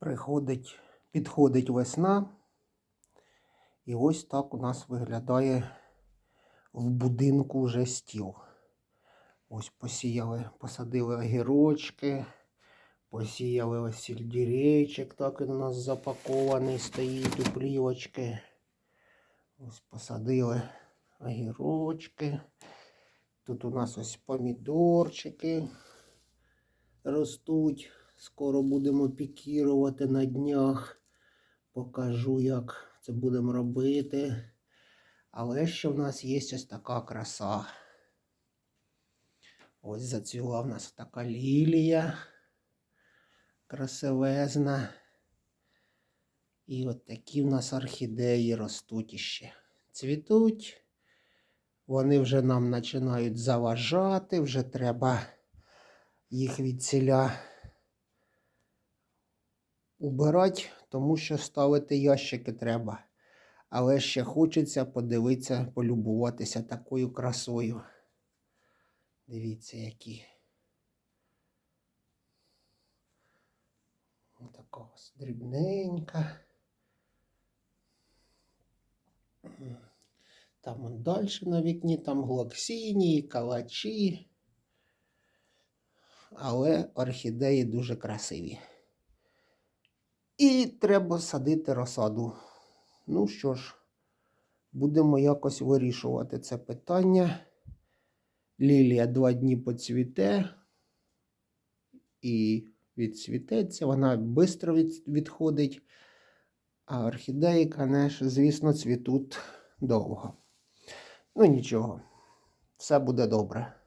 Приходить, підходить весна. І ось так у нас виглядає в будинку вже стіл. Ось посіяли, посадили огірочки, посіяли ось сельдерейчик, так він у нас запакований, стоїть у плівочки. Ось посадили огірочки. Тут у нас ось помідорчики ростуть. Скоро будемо пікірувати на днях. Покажу, як це будемо робити. Але ще в нас є ось така краса. Ось зацвіла в нас така лілія красивезна. І от такі в нас орхідеї ростуть іще. Цвітуть. Вони вже нам починають заважати, вже треба їх від ціля убирати, тому що ставити ящики треба. Але ще хочеться подивитися, полюбуватися такою красою. Дивіться, які. Така дрібненька. Там он далі на вікні, там глоксінії, калачі. Але орхідеї дуже красиві. І треба садити розсаду. Ну що ж, будемо якось вирішувати це питання. Лілія два дні поцвіте і відцвітеться. Вона швидко відходить. А орхідеї, конечно, звісно, цвітуть довго. Ну нічого, все буде добре.